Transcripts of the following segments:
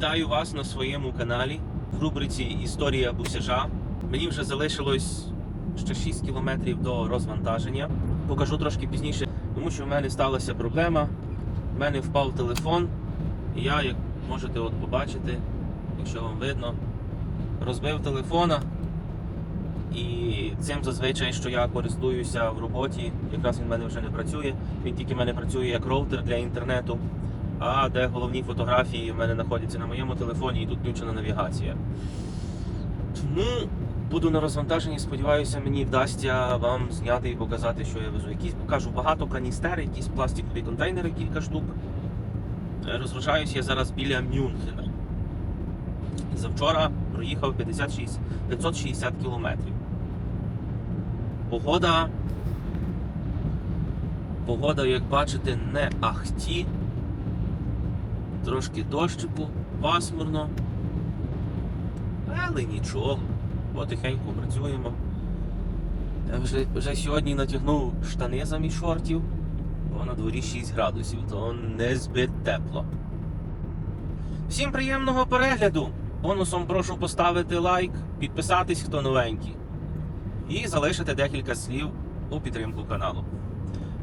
Вітаю вас на своєму каналі в рубриці Історія бусяжа. Мені вже залишилось ще 6 кілометрів до розвантаження. Покажу трошки пізніше, тому що в мене сталася проблема. В мене впав телефон, і я, як можете от побачити, якщо вам видно, розбив телефона. І цим зазвичай, що я користуюся в роботі, якраз він в мене вже не працює. Він тільки в мене працює як роутер для інтернету. А де головні фотографії в мене знаходяться на моєму телефоні і тут включена навігація. Тому буду на розвантаженні, сподіваюся, мені вдасться вам зняти і показати, що я везу. Якісь покажу багато каністер, якісь пластикові контейнери, кілька штук. Розгружаюсь я зараз біля Мюнхена. Завчора проїхав 56, 560 кілометрів. Погода. Погода, як бачите, не ахті. Трошки дощику, пасмурно. Але нічого. Потихеньку працюємо. Я вже, вже сьогодні натягнув штани замість шортів, бо на дворі 6 градусів, то не збит тепло. Всім приємного перегляду! Бонусом прошу поставити лайк, підписатись, хто новенький, і залишити декілька слів у підтримку каналу.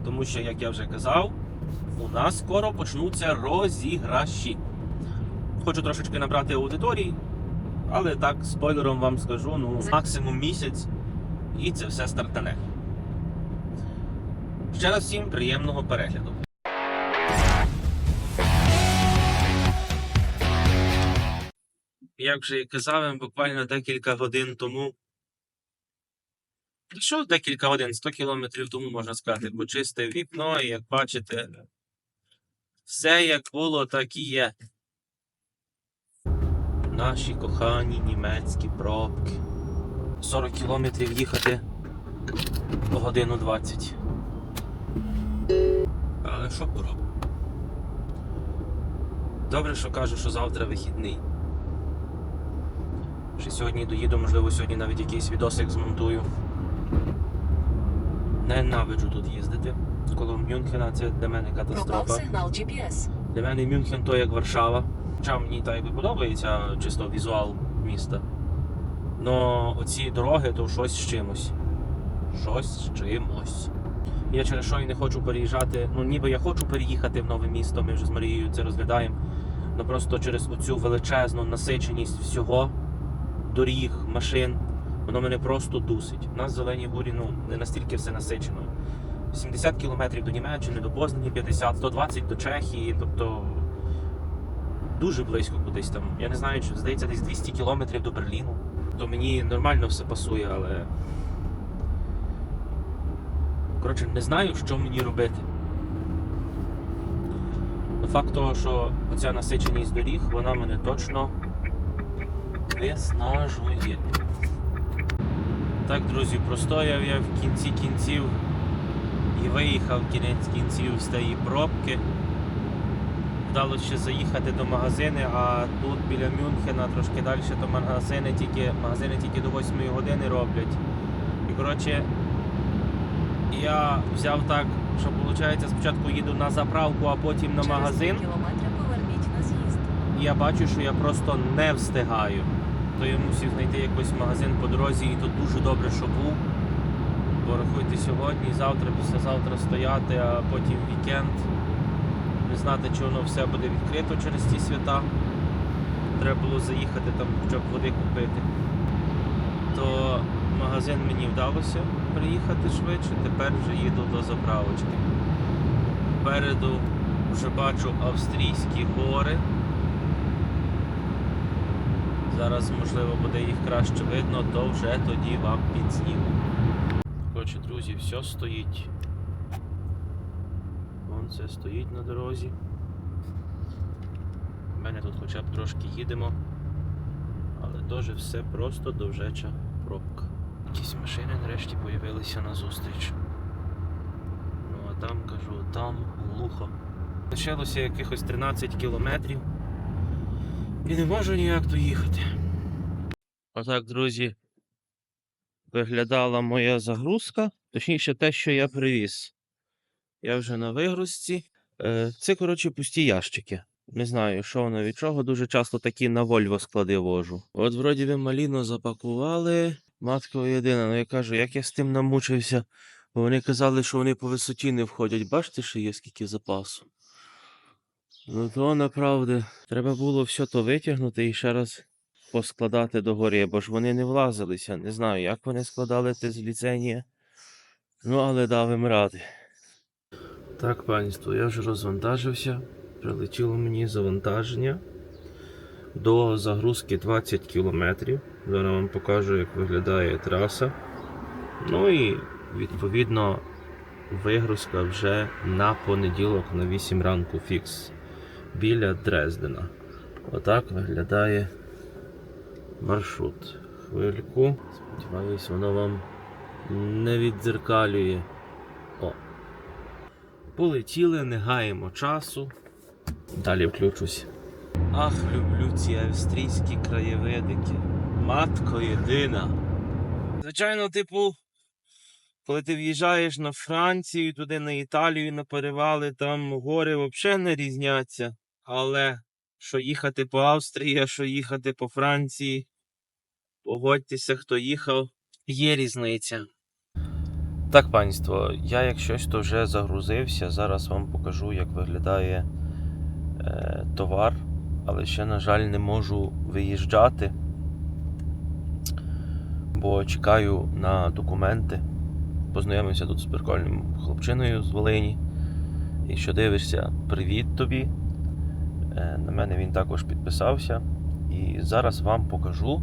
Тому що, як я вже казав, у нас скоро почнуться розіграші. Хочу трошечки набрати аудиторії, але так, спойлером вам скажу, ну, максимум місяць, і це все стартане. Ще раз всім приємного перегляду. Як вже казав, буквально декілька годин тому. Та декілька годин, 100 кілометрів тому можна сказати, почистив вікно, і як бачите, все як було, так і є. Наші кохані німецькі пробки. 40 кілометрів їхати по годину 20. Але що поробимо? Добре, що кажу, що завтра вихідний. Ще сьогодні доїду, можливо, сьогодні навіть якийсь відосик змонтую. Ненавиджу тут їздити. Коло Мюнхена це для мене Пропав катастрофа. сигнал GPS. Для мене Мюнхен то як Варшава. Хоча мені так би подобається чисто візуал міста. Но оці дороги то щось з чимось. Щось з чимось. Я через що і не хочу переїжджати. Ну, ніби я хочу переїхати в нове місто, ми вже з Марією це розглядаємо. Ну просто через оцю величезну насиченість всього, доріг, машин, воно мене просто дусить. У нас в зеленій бурі ну, не настільки все насичено. 70 кілометрів до Німеччини, до Познані 50, 120 до Чехії, тобто дуже близько кудись там. Я не знаю, чи здається десь 200 кілометрів до Берліну. То мені нормально все пасує, але. Коротше, не знаю, що мені робити. Факт того, що оця насиченість доріг, вона мене точно виснажує. Так, друзі, простояв я в кінці кінців і виїхав кінець кінців з тієї пробки. Вдалося ще заїхати до магазини, а тут біля Мюнхена трошки далі то магазини тільки, магазини тільки до 8 години роблять. І коротше, я взяв так, що виходить, спочатку їду на заправку, а потім на магазин. Через 3 кілометри поверніть на з'їзд. І я бачу, що я просто не встигаю. То я мусив знайти якийсь магазин по дорозі, і тут дуже добре, що був. Бо рахуйте сьогодні, завтра, післязавтра стояти, а потім вікенд. Не знати, чи воно все буде відкрито через ті свята. Треба було заїхати там, хоча б води купити. То магазин мені вдалося приїхати швидше, тепер вже їду до заправочки. Попереду вже бачу австрійські гори. Зараз, можливо, буде їх краще видно, то вже тоді вам підзніму. Коротше, друзі, все стоїть. Вон це стоїть на дорозі. У мене тут хоча б трошки їдемо, але теж все просто довжеча пробка. Якісь машини нарешті появилися на зустріч. Ну а там кажу, там глухо. Лишилося якихось 13 кілометрів. І не можу ніяк доїхати. Отак, друзі, виглядала моя загрузка, точніше те, що я привіз. Я вже на вигрузці. Е, Це, коротше, пусті ящики. Не знаю, що воно від чого. Дуже часто такі на Вольво склади вожу. От вроді ви маліно запакували. Матко єдина, ну я кажу, як я з тим намучився. Бо вони казали, що вони по висоті не входять. Бачите, що є скільки запасу. Ну то направду. Треба було все то витягнути і ще раз поскладати догори, бо ж вони не влазилися. Не знаю, як вони складали те з. Ну, але давим ради. Так, панство, я вже розвантажився. Прилетіло мені завантаження до загрузки 20 км. Зараз вам покажу, як виглядає траса. Ну і відповідно вигрузка вже на понеділок на 8 ранку фікс біля Дрездена. Отак виглядає маршрут. Хвильку. Сподіваюсь, воно вам не віддзеркалює. О. Полетіли, не гаємо часу. Далі включусь. Ах, люблю ці австрійські краєвидики. Матко єдина. Звичайно, типу, коли ти в'їжджаєш на Францію, туди на Італію, на перевали, там гори взагалі не різняться. Але що їхати по Австрії, а що їхати по Франції, погодьтеся, хто їхав, є різниця. Так, панство, я як щось то вже загрузився. Зараз вам покажу, як виглядає е, товар, але ще, на жаль, не можу виїжджати, бо чекаю на документи. Познайомився тут з прикольним хлопчиною з Волині. І що дивишся, привіт тобі. Е, на мене він також підписався. І зараз вам покажу,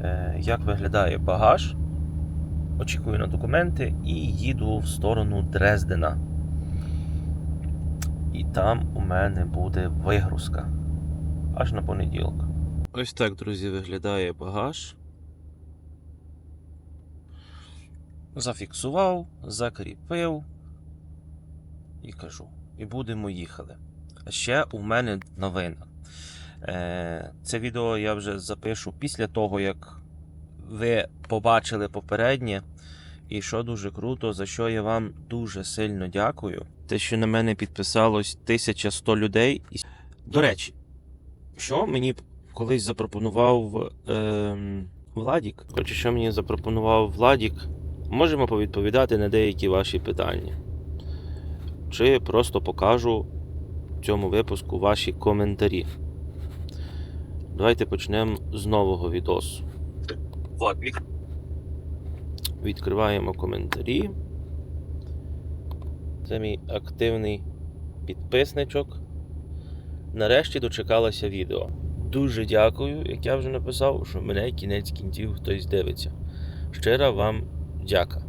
е, як виглядає багаж. Очікую на документи і їду в сторону Дрездена. І там у мене буде вигрузка. Аж на понеділок. Ось так, друзі, виглядає багаж. Зафіксував, закріпив і кажу. І будемо їхали. Ще у мене новина. Е, Це відео я вже запишу після того, як ви побачили попереднє. І що дуже круто, за що я вам дуже сильно дякую. Те, що на мене підписалось 1100 людей. До речі, що мені колись запропонував ем, Владік? Хоче, що мені запропонував Владік? Можемо повідповідати на деякі ваші питання. Чи просто покажу цьому випуску ваші коментарі. Давайте почнемо з нового відосу. Відкриваємо коментарі. Це мій активний підписничок. Нарешті дочекалося відео. Дуже дякую, як я вже написав, що мене кінець кінців хтось дивиться. Щира вам дяка.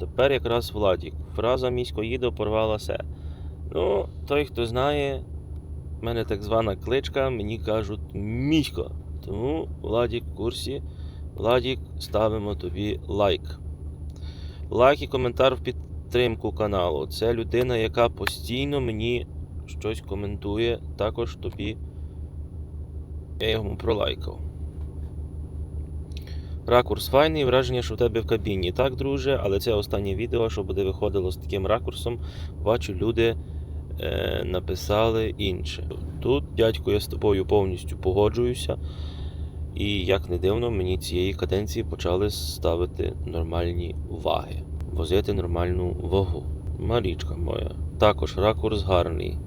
Тепер якраз Владік. Фраза місько їдо порвала се. Ну, той, хто знає, в мене так звана кличка, мені кажуть місько. Тому Владік в курсі. Владік, ставимо тобі лайк. Лайк і коментар в підтримку каналу. Це людина, яка постійно мені щось коментує. Також тобі я йому пролайкав. Ракурс файний, враження, що в тебе в кабіні. Так, друже, але це останнє відео, що буде виходило з таким ракурсом. Бачу, люди е, написали інше. Тут, дядько, я з тобою повністю погоджуюся. І як не дивно, мені цієї каденції почали ставити нормальні ваги, возити нормальну вагу. Марічка моя. Також ракурс гарний.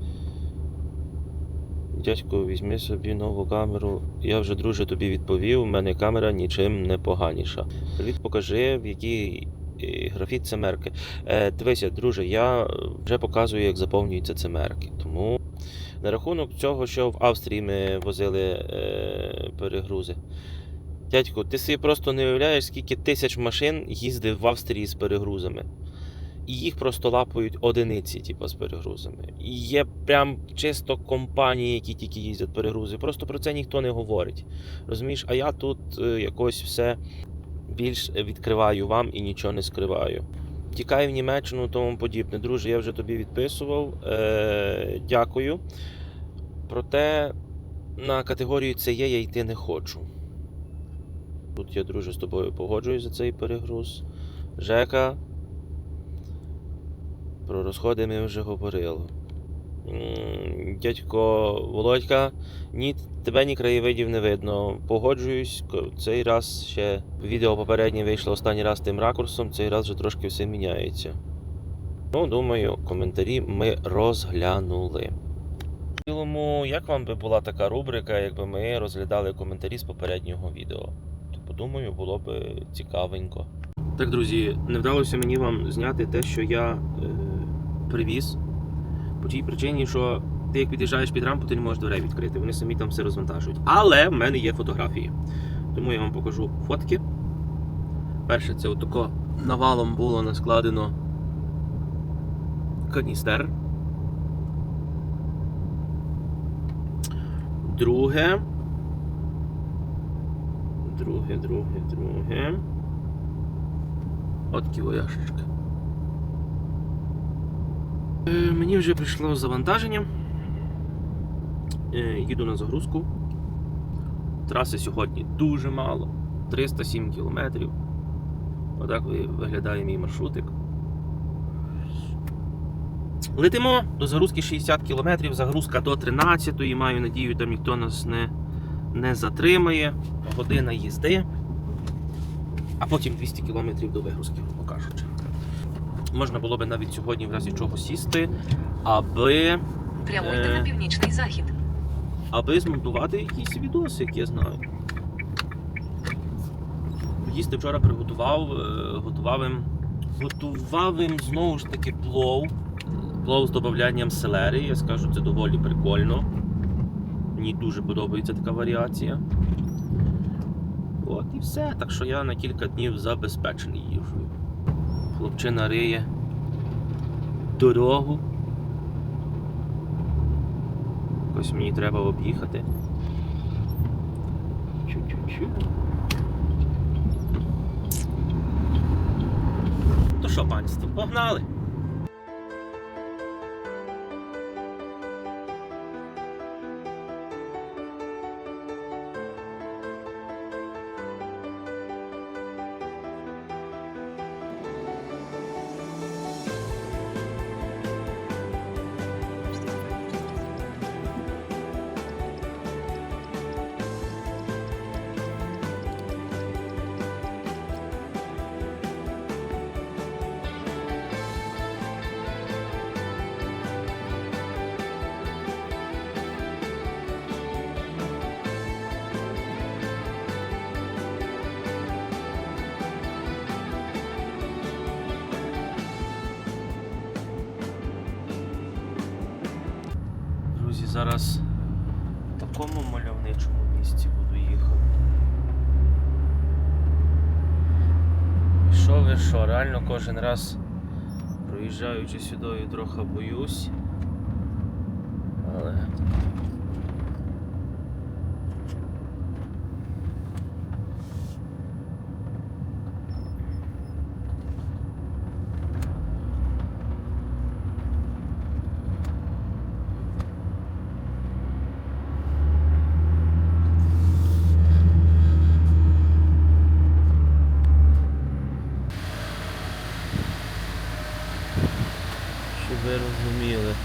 Дядько, візьми собі нову камеру. Я вже, друже, тобі відповів, у мене камера нічим не поганіша. Привіт, покажи, в якій е, графі цемерки. Е, дивися, друже, я вже показую, як заповнюються цемерки. Тому на рахунок цього, що в Австрії ми возили е, перегрузи. Дядько, ти собі просто не уявляєш, скільки тисяч машин їздив в Австрії з перегрузами. І їх просто лапають одиниці, типу, з перегрузами. І є прям чисто компанії, які тільки їздять перегрузи. Просто про це ніхто не говорить. Розумієш, а я тут е, якось все більш відкриваю вам і нічого не скриваю. Тікай в Німеччину, тому подібне. Друже, я вже тобі відписував. Е, дякую. Проте на категорію це є, я йти не хочу. Тут я, друже, з тобою погоджуюсь за цей перегруз. Жека. Про розходи ми вже говорили. Дядько Володька, ні, тебе ні краєвидів не видно. Погоджуюсь, цей раз ще відео попереднє вийшло останній раз тим ракурсом, цей раз вже трошки все міняється. Ну, думаю, коментарі ми розглянули. В цілому, як вам би була така рубрика, якби ми розглядали коментарі з попереднього відео? Тобто, думаю, було б цікавенько. Так, друзі, не вдалося мені вам зняти те, що я е, привіз. По тій причині, що ти як під'їжджаєш під рампу, ти не можеш дверей відкрити, вони самі там все розвантажують. Але в мене є фотографії. Тому я вам покажу фотки. Перше, це отако навалом було наскладено каністер. Друге. Друге, друге, друге. От ківо яшечки. Е, Мені вже прийшло завантаження. Е, Їду на загрузку. Траси сьогодні дуже мало. 307 кілометрів. Отак виглядає мій маршрутик. Летимо до загрузки 60 кілометрів, загрузка до 13-ї. Маю надію, там ніхто нас не, не затримає. Година їзди. А потім 200 кілометрів до вигрузки, грубо кажучи. Можна було би навіть сьогодні в разі чого сісти, аби, Прямуйте Е. на північний захід. аби змонтувати якісь відоси, які я знаю. Їсти вчора приготував, е, готував їм, готував їм знову ж таки плов. Плов з додаванням селери. Я скажу, це доволі прикольно. Мені дуже подобається така варіація. От і все. Так що я на кілька днів забезпечений їжею. Хлопчина риє дорогу. Ось мені треба об'їхати. Чу-чу-чу. То що, панство, погнали? Ви що, реально кожен раз проїжджаючи сюди, я трохи боюсь. Але. Щоб ви розуміли.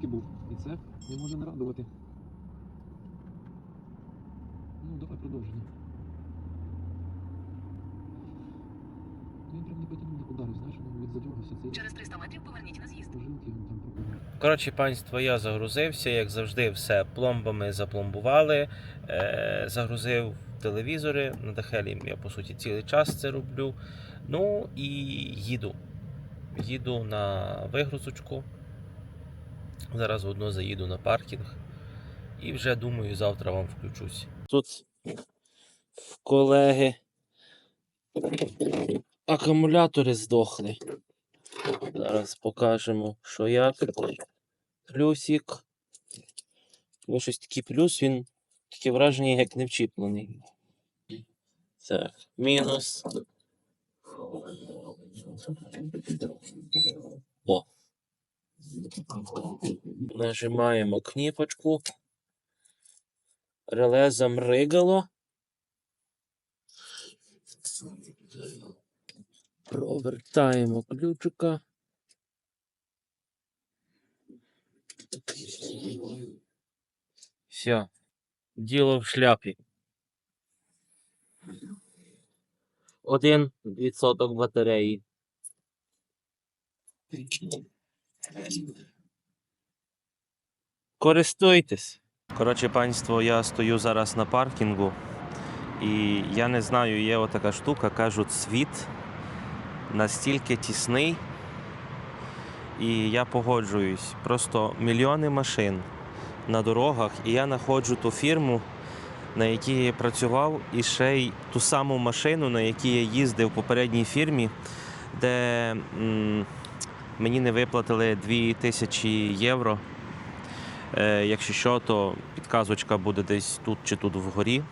Такий це не може не радувати. Ну, давай продовження. Ну, Він прям не потягнув, не ударив, знаєш, цей Через 300 метрів поверніть на з'їзд. жилки, він там пропонує. Коротше, панство, я загрузився, як завжди, все пломбами запломбували. Е, загрузив телевізори. На Дахелі я по суті цілий час це роблю. Ну і їду. Їду на вигрузочку. Зараз одно заїду на паркінг. І вже думаю, завтра вам включусь. Тут в колеги Акумулятори здохли. Зараз покажемо, що як. Плюсик. Бо щось такий плюс, він таке враження, як не вчіплений. Так, мінус. Нажимаємо кнопочку. Реле замригало. Провертаємо ключика. Все. Діло в шляпі. Один відсоток батареї. Користуйтесь. Коротше, панство, я стою зараз на паркінгу. І я не знаю, є отака штука, кажуть, світ настільки тісний. І я погоджуюсь. Просто мільйони машин на дорогах, і я знаходжу ту фірму, на якій я працював, і ще й ту саму машину, на якій я їздив в попередній фірмі, де м, мені не виплатили 2000 євро. Е, якщо що, то підказочка буде десь тут чи тут вгорі.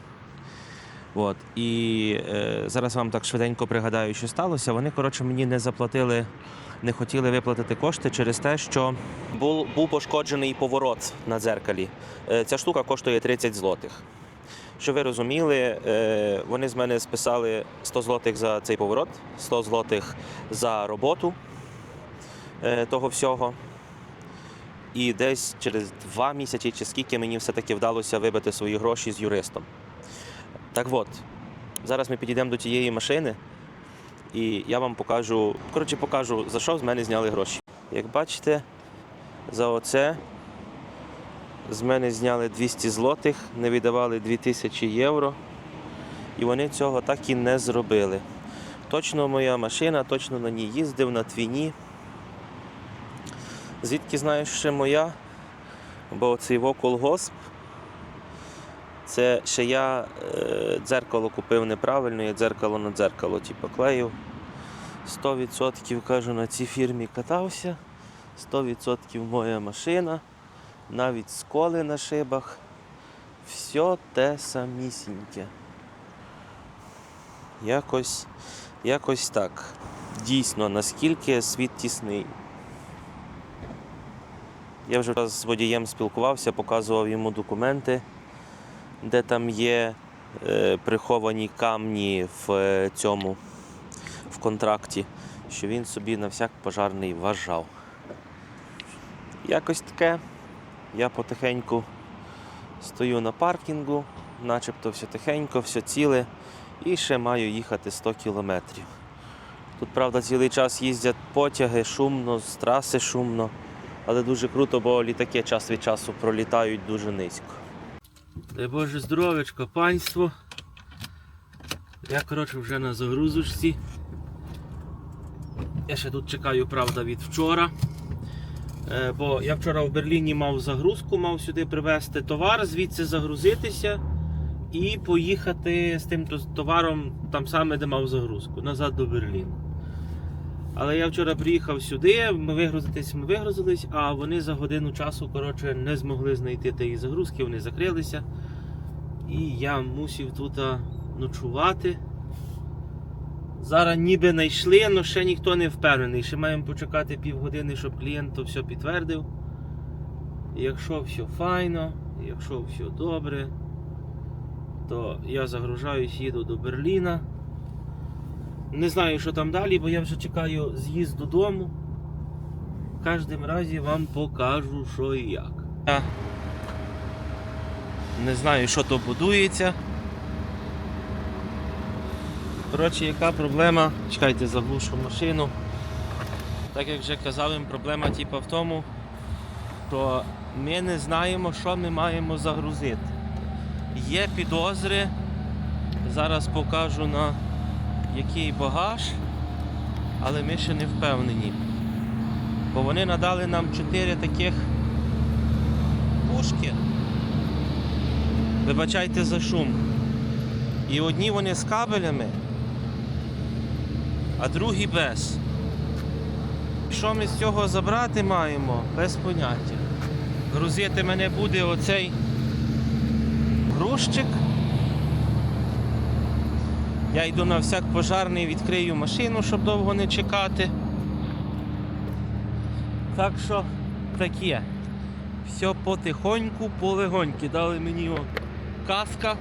От. І е, зараз вам так швиденько пригадаю, що сталося. Вони, коротше, мені не заплатили, не хотіли виплатити кошти через те, що був, був пошкоджений поворот на дзеркалі. Е, ця штука коштує 30 злотих. Що ви розуміли, е, вони з мене списали 100 злотих за цей поворот, 100 злотих за роботу того всього. І десь через два місяці чи скільки мені все-таки вдалося вибити свої гроші з юристом. Так от, зараз ми підійдемо до тієї машини, і я вам покажу, коротше, покажу, за що з мене зняли гроші. Як бачите, за оце з мене зняли 200 злотих, не віддавали 2000 євро. І вони цього так і не зробили. Точно моя машина, точно на ній їздив на твіні. Звідки знаю, що моя? Бо цей колгосп. Це ще я е, дзеркало купив неправильно, я дзеркало на дзеркало типу, клеїв. 100% кажу, на цій фірмі катався. 100% моя машина, навіть сколи на шибах. Все те самісіньке. Якось, якось так. Дійсно, наскільки світ тісний. Я вже з водієм спілкувався, показував йому документи, де там є е, приховані камні в е, цьому в контракті, що він собі на всяк пожарний вважав. Якось таке. Я потихеньку стою на паркінгу, начебто все тихенько, все ціле, і ще маю їхати 100 кілометрів. Тут, правда, цілий час їздять потяги, шумно, з траси шумно, але дуже круто, бо літаки час від часу пролітають дуже низько. Дай Боже здоровечко, панство. Я, коротше, вже на загрузочці. Я ще тут чекаю, правда, від вчора. Е, Бо я вчора в Берліні мав загрузку, мав сюди привезти товар, звідси загрузитися і поїхати з тим товаром там саме, де мав загрузку, назад до Берліну. Але я вчора приїхав сюди, ми вигрузитись, ми вигрузились, а вони за годину часу коротше, не змогли знайти тієї загрузки, вони закрилися. І я мусив тут ночувати. Зараз ніби знайшли, але ще ніхто не впевнений. Ще маємо почекати півгодини, щоб клієнт то все підтвердив. Якщо все файно, якщо все добре, то я загружаюсь, їду до Берліна. Не знаю, що там далі, бо я вже чекаю з'їзд додому. В кожному разі вам покажу, що і як. Я не знаю, що то будується. Коротше, яка проблема? Чекайте, заглушу машину. Так як вже казав їм, проблема типу, в тому, що ми не знаємо, що ми маємо загрузити. Є підозри, зараз покажу на який багаж, але ми ще не впевнені. Бо вони надали нам 4 таких пушки. Вибачайте за шум. І одні вони з кабелями, а другий без. Що ми з цього забрати маємо? Без поняття. Грузити мене буде оцей грузчик. Я йду на всяк пожарний, відкрию машину, щоб довго не чекати. Так що таке. Все потихоньку, полегоньки. Дали мені о, каска.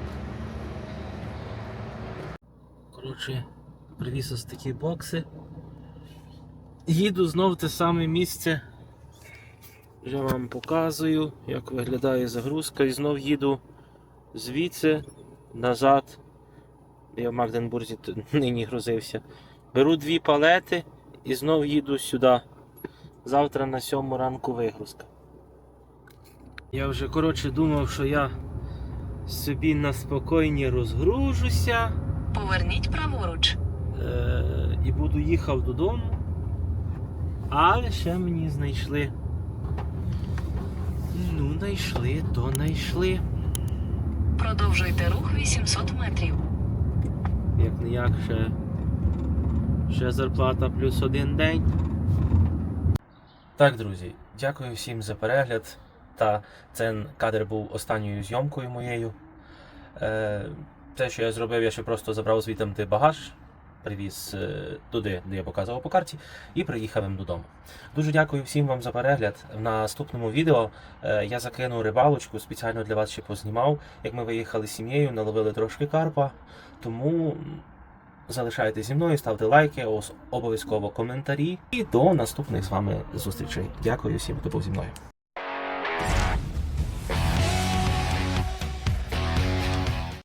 Коротше, привіз ось такі бокси. Їду знов те саме місце. Вже вам показую, як виглядає загрузка. І знов їду звідси назад. Я в Магденбурзі нині грузився. Беру дві палети і знов їду сюди. Завтра на сьому ранку вигрузка. Я вже коротше думав, що я собі на спокійні розгружуся Поверніть праворуч. е- і буду їхав додому. Але ще мені знайшли. Ну, знайшли, то знайшли. Продовжуйте рух 800 метрів. Як не як ще, ще зарплата плюс один день. Так, друзі, дякую всім за перегляд. Та цей кадр був останньою зйомкою моєю. Е, те, що я зробив, я ще просто забрав звідти багаж, привіз е, туди, де я показував по карті, і приїхав їм додому. Дуже дякую всім вам за перегляд. В наступному відео е, я закину рибалочку, спеціально для вас ще познімав, як ми виїхали з сім'єю, наловили трошки карпа. Тому залишайтеся зі мною, ставте лайки, обов'язково коментарі. І до наступних з вами зустрічей. Дякую всім, хто був зі мною.